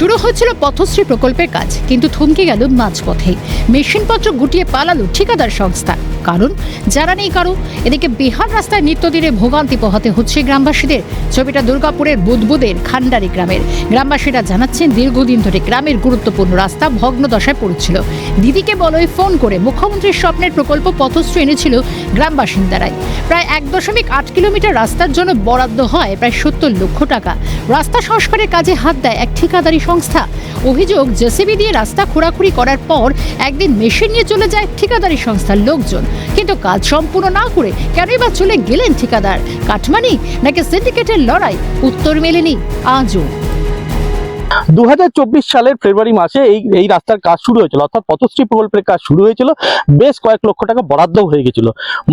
শুরু হয়েছিল পথশ্রী প্রকল্পের কাজ, কিন্তু থমকে গেল মাঝপথে মেশিনপত্র গুটিয়ে পালালো ঠিকাদার সংস্থা। কারণ, যারা নেই কারও, এদিকে বিহার রাস্তায় নিত্যদিনে ভোগান্তি পোহাতে হচ্ছে গ্রামবাসীদের। ছবিটা দুর্গাপুরের বুদবুদের খান্ডারি গ্রামের। গ্রামবাসীরা জানাচ্ছেন, দীর্ঘদিন ধরে গ্রামের গুরুত্বপূর্ণ রাস্তা ভগ্ন দশায় পড়েছিল। দিদিকে বলয় ফোন করে মুখ্যমন্ত্রীর স্বপ্নের প্রকল্প পথশ্রী এনেছিল গ্রাম বাসিন্দারাই প্রায় এক দশমিক আট কিলোমিটার রাস্তার জন্য বরাদ্দ হয় প্রায় সত্তর লক্ষ টাকা। রাস্তা সংস্কারের কাজে হাত দেয় এক ঠিকাদারি সংস্থা। অভিযোগ, জেসিবি দিয়ে রাস্তা খোঁড়াখুড়ি করার পর একদিন মেশিন নিয়ে চলে যায় ঠিকাদারি সংস্থার লোকজন। কিন্তু কাজ সম্পূর্ণ না করে কেনই বা চলে গেলেন ঠিকাদার? কাঠমানি নাকি সিন্ডিকেটের লড়াই? উত্তর মেলেনি আজও। দু হাজার চব্বিশ সালের ফেব্রুয়ারি মাসে এই এই রাস্তার কাজ শুরু হয়েছিল। অর্থাৎ পথশ্রী প্রকল্পের কাজ শুরু হয়েছিল। বেশ কয়েক লক্ষ টাকা বরাদ্দ হয়ে গেছিল।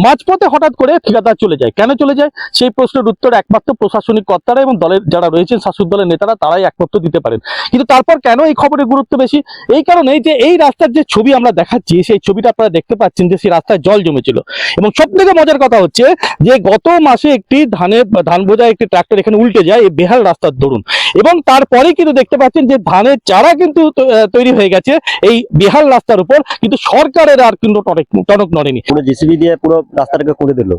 মাঝপথে হঠাৎ করে ঠিকাদার চলে যায়। কেন চলে যায়? সেই প্রশ্নের উত্তর একমাত্র প্রশাসনিক কর্তারা এবং দলের যারা রয়েছেন শাসক দলের নেতারা, তারাই একমাত্র দিতে পারেন। কিন্তু তারপর কেন এই খবরের গুরুত্ব বেশি? এই কারণে যে এই রাস্তার যে ছবি আমরা দেখাচ্ছি, সেই ছবিটা আপনারা দেখতে পাচ্ছেন যে সেই রাস্তায় জল জমেছিল। এবং সব থেকে মজার কথা হচ্ছে যে গত মাসে একটি ধানের, ধান বোঝায় একটি ট্রাক্টর এখানে উল্টে যায়, এই বেহাল রাস্তার দরুন। এবং তারপরে কিন্তু দেখতে পাচ্ছেন যে ধানের চারা কিন্তু তৈরি হয়ে গেছে এই বেহাল রাস্তার উপর কিন্তু সরকারের আর কিন্তু টনক টনক নড়েনি। পুরো জিসিবি দিয়ে পুরো রাস্তাটাকে কুড়ে দিল।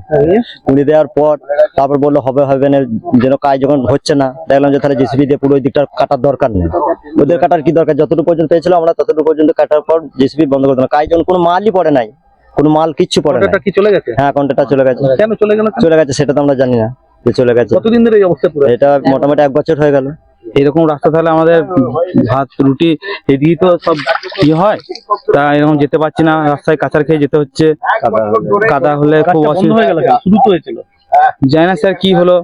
কুড়ে দেওয়ার পর তারপর বলল হবে হবে না যেন কাজ যখন হচ্ছে না। দেখলাম যে তাহলে জিসিবি দিয়ে পুরো ওই দিকটা কাটার দরকার নেই। ওদের কাটার কি দরকার? যতটুকু পর্যন্ত পেয়েছিল আমরা ততটুকু পর্যন্ত কাটার পর জিসিবি বন্ধ করে দিলাম কাজ যখন কোনো মালই পড়ে নাই কোনো মাল কিচ্ছু পড়ে না কি চলে গেছে? হ্যাঁ কন্ট্রাক্টটা চলে গেছে। কেন চলে গেল? চলে গেছে সেটা তো আমরা জানি না যে চলে গেছে। কতদিন ধরে এই অবস্থা পুরো? এটা মোটামুটি এক বছর হয়ে গেল। এরকম রাস্তা তাহলে আমাদের ভাত রুটি এদিকে তো সব ইয়ে হয়। তা এরকম যেতে পারছি না রাস্তায় কাঁচার খেয়ে যেতে হচ্ছে। কাদা হলে খুব বন্ধ হয়ে গেল অসুবিধা। কেন? শুরু তো হয়েছিল। জানি না স্যার কি হলো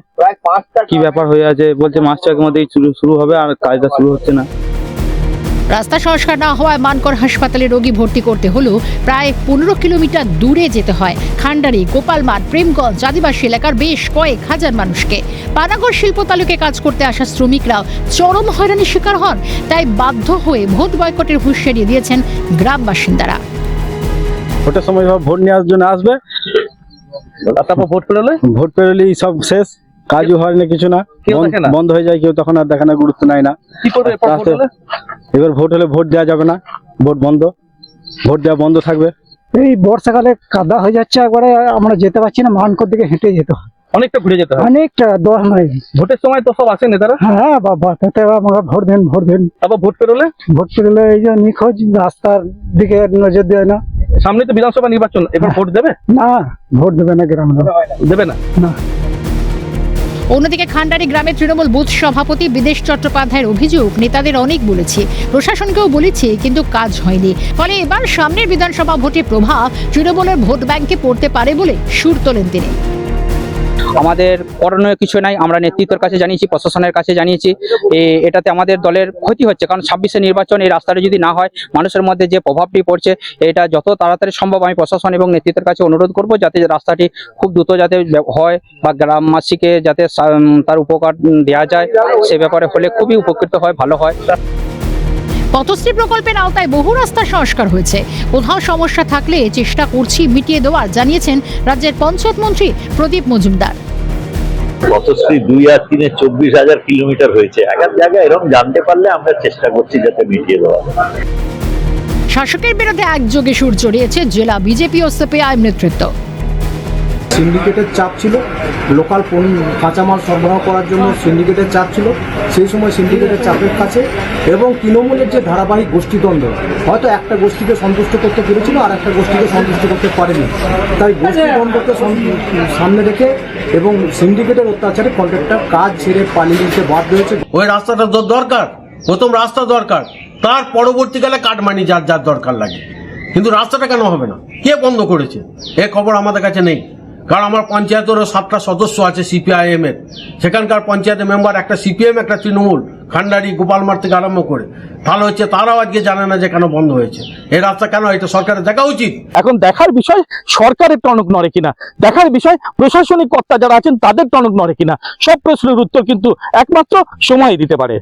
কি ব্যাপার হয়ে আছে বলছে মাস ছয়ের মধ্যেই শুরু শুরু হবে আর কাজটা শুরু হচ্ছে না। রাস্তা সংস্কার না হওয়ায় মানকর হাসপাতালে রোগী ভর্তি করতে হলেও প্রায় পনেরো কিলোমিটার দূরে যেতে হয়। খান্ডারি গোপালমাঠ প্রেমগঞ্জ আদিবাসী এলাকার বেশ কয়েক হাজার মানুষকে। পানাগড় শিল্প তালুকে কাজ করতে আসা শ্রমিকরাও চরম হয়রানির শিকার হন। তাই বাধ্য হয়ে ভোট বয়কটের হুঁশিয়ারি দিয়েছেন গ্রাম বাসিন্দারা। ভোটের সময় ভোট নেওয়ার জন্য আসবে। তারপর ভোট পেরোলে? ভোট পেরোলেই সব শেষ। কাজও হয় না কিছু না। কেউ বন্ধ- হয়ে যায় কেউ তখন আর দেখানোর গুরুত্ব নেয় না। এবার ভোট হলে ভোট দেওয়া যাবে না ভোট বন্ধ। ভোট দেওয়া বন্ধ থাকবে। এই বর্ষাকালে কাদা হয়ে যাচ্ছে একবারে আমরা যেতে পারছি না মানকর দিকে হেঁটে যেতে হয়। অনেকটা ঘুরে যেতে হবে অনেকটা দশ মাইল। ভোটের সময় তো সব আসে নেতারা হ্যাঁ বাবা তাতে আমরা ভোট দেন ভোট দেন। তারপর ভোট পেরোলে? ভোট পেলে এই যে নিখোঁজ রাস্তার দিকে নজর দেয় না। সামনে তো বিধানসভা নির্বাচন এবার ভোট দেবে? না ভোট দেবে না গ্রামের দেবে না? না। অন্যদিকে খান্ডারি গ্রামে তৃণমূল বুথ সভাপতি বিদেশ চট্টোপাধ্যায়ের অভিযোগ, নেতাদের অনেক বলেছি। প্রশাসনকেও বলেছি, কিন্তু কাজ হয়নি। ফলে এবার সামনের বিধানসভা ভোটে প্রভাব তৃণমূলের ভোট ব্যাংকে পড়তে পারে বলে সুর তোলেন তিনি। আমাদের করণীয় কিছু নাই, আমরা নেতৃত্বের কাছে জানিয়েছি, প্রশাসনের কাছে জানিয়েছি। এটাতে আমাদের দলের ক্ষতি হচ্ছে, কারণ ছাব্বিশে নির্বাচন এই রাস্তাটা যদি না হয়, মানুষের মধ্যে যে প্রভাবটি পড়ছে, এটা যত তাড়াতাড়ি সম্ভব আমি প্রশাসন এবং নেতৃত্বের কাছে অনুরোধ করব যাতে রাস্তাটি খুব দ্রুত যাতে হয় বা গ্রামবাসীকে যাতে তার উপকার দেওয়া যায়, সে ব্যাপারে হলে খুবই উপকৃত হয়, ভালো হয়। পথশ্রী প্রকল্পের আওতায় বহু রাস্তা সংস্কার হয়েছে। কোথাও সমস্যা থাকলে চেষ্টা করছি মিটিয়ে দেওয়ার জানিয়েছেন রাজ্যের পঞ্চায়েত মন্ত্রী প্রদীপ মজুমদার। পথশ্রী দুই আর তিনে চব্বিশ হাজার কিলোমিটার হয়েছে। এক জায়গায় এরকম জানতে পারলে আমরা চেষ্টা করছি যাতে মিটিয়ে দেওয়া শাসকের বিরুদ্ধে একযোগে সুর চড়িয়েছে জেলা বিজেপি ও সিপিআইএম নেতৃত্ব। সিন্ডিকেটের চাপ ছিল, লোকাল কাঁচামাল সরবরাহ করার জন্য সিন্ডিকেটের চাপ ছিল, সেই সময় সিন্ডিকেটের চাপের কাছে এবং তৃণমূলের যে ধারাবাহিক গোষ্ঠীদ্বন্দ্ব, হয়তো একটা গোষ্ঠীকে সন্তুষ্ট করতে পেরেছিল আর একটা গোষ্ঠীকে সন্তুষ্ট করতে পারেনি। তাই গোষ্ঠীদ্বন্দ্বকে সম- সামনে রেখে এবং সিন্ডিকেটের অত্যাচারে কন্ট্রাক্টর কাজ ছেড়ে পালিয়ে দিতে বাধ্য হয়েছে। ওই রাস্তাটা দরকার, প্রথম রাস্তা দরকার, তার পরবর্তীকালে কাটমানি যার যার দরকার লাগে। কিন্তু রাস্তাটা কেন হবে না? কে বন্ধ করেছে? এ খবর আমাদের কাছে নেই। কারণ আমার পঞ্চায়েতেরও সাতটা সদস্য আছে সিপিআইএম এর। সেখানকার পঞ্চায়েতের মেম্বার একটা সিপিএম একটা তৃণমূল, খান্ডারি গোপালমার থেকে আরম্ভ করে। তাহলে হচ্ছে তারাও আজকে জানে না যে কেন বন্ধ হয়েছে। এই রাস্তা কেন, এটা সরকারের দেখা উচিত? এখন দেখার বিষয় সরকারের টনক নড়ে কিনা? দেখার বিষয় প্রশাসনিক কর্তা যারা আছেন, তাদের টনক নড়ে কিনা? সব প্রশ্নের উত্তর কিন্তু একমাত্র সময় দিতে পারে।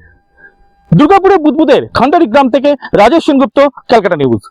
দুর্গাপুরের বুদবুদের, খান্ডারি গ্রাম থেকে রাজেশ সেনগুপ্ত, ক্যালকাটা নিউজ।